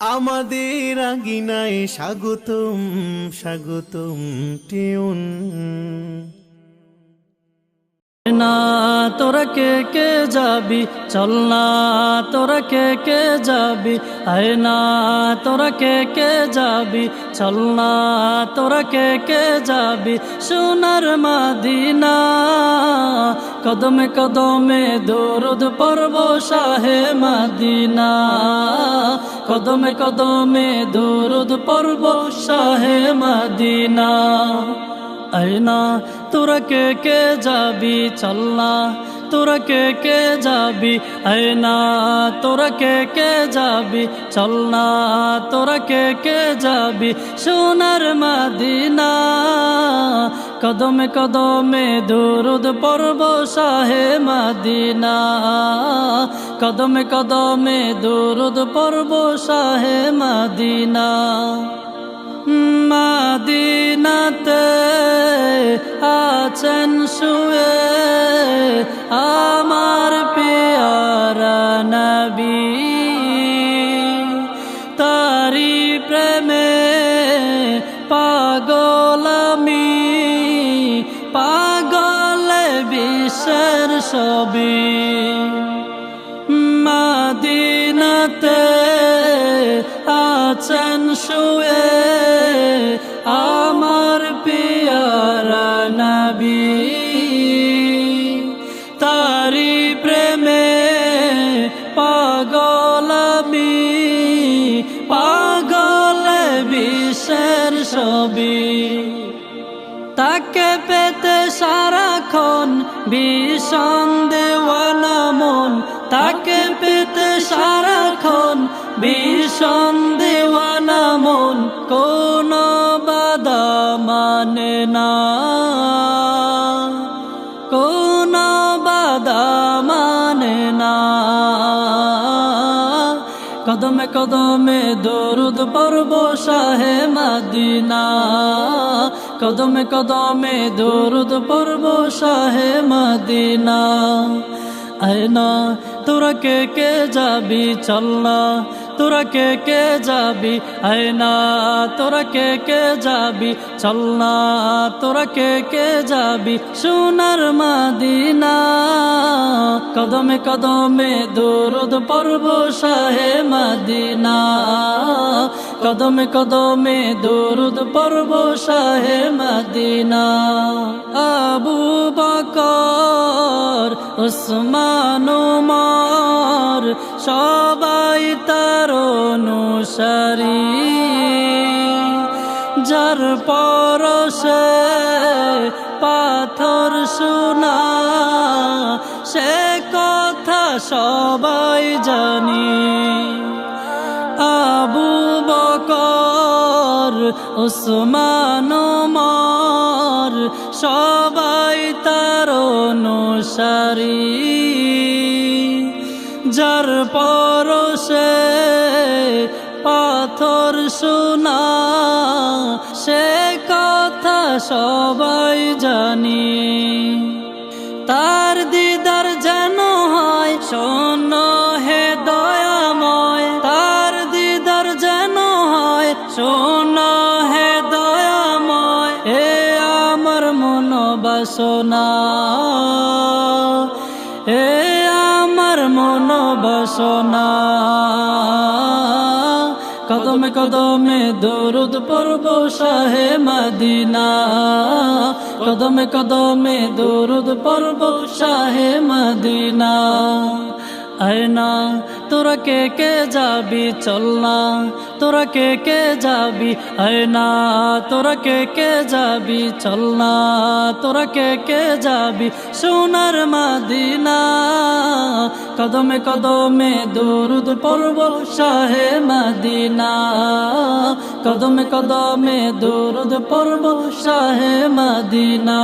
আমাদের আঙ্গিনায় স্বাগতম স্বাগতম টিউন। না, তোরা কে কে যাবি? চল না, তোরা কে কে যাবি? আয় না, তোরা কে কে যাবি? চল না, তোরা কে কে যাবি? সোনার মাদিনা, কদমে কদমে দরুদ পর্ব শাহে মাদিনা। কদমে কদমে দরুদ পর্ব শাহে মাদিনা। আয়না তোরা কে কে যাবি? চলনা তোরা কে কে যাবি? আয়না তোরা কে কে যাবি? চলনা তোরা কে কে যাবি? সোনার মাদিনা। কদমে কদমে দুরুদ পর্ব শাহে মাদিনা। কদমে কদমে দুরুদ পর্ব শাহে মাদিনা। মাদিনাতে আছেন শুয়ে বিশ্বের ছবি মাদিনাতে আছেন শুয়ে আমার পিয়ারা নবী। তারি প্রেমে পাগলামি পাগল বিশ্বের ছবি। তাকে পেতে সারাক্ষণ ভীষণ দেওয়ানা মন, তাকে পেতে সারাক্ষণ ভীষণ দেওয়ানা মন, কোন বাধা মানে না। কোন বাধা মানে না। কদমে কদমে দরুদ পর্ব শাহে মাদিনা। কদমে কদমে দরুদ পর্ব শাহে মাদিনা। আয়না তোরা কে কে যাবি? চলনা তোরা কে কে যাবি? আয়না তোরা কে কে যাবি? চলনা তোরা কে কে যাবি? সোনার মাদিনা। কদমে কদমে দরুদ পর্ব শাহে মাদিনা। কদমে কদমে দরুদ পর্ব শাহে Madina. Abu Bakr, Usman, Umar সবাই তার অনুসারী। যার পরশে পাথর শোনা সে কথা সবাই জানি। উসমান উমর সবাই তার অনুসারী। যার পরশে পাথর শোনা সে কথা সবাই জানি। তার দিদার যেন হয় শোন হে দয়াময়, তার দিদার যেন হয় শোন বাসনা। এ আমার মন বাসনা। কদমে কদমে দরুদ পর্ব শাহে মদিনা। কদমে কদমে দরুদ পর্ব শাহে মদিনা। আয়না তোরা কে কে যাবি? চলনা তোরা কে কে যাবি? আয়না তোরা কে কে যাবি? চলনা তোরা কে কে যাবি? সোনার মাদিনা। কদমে কদমে দরুদ পর্ব শাহে মদিনা। কদমে কদমে দরুদ পর্ব শাহে মদিনা।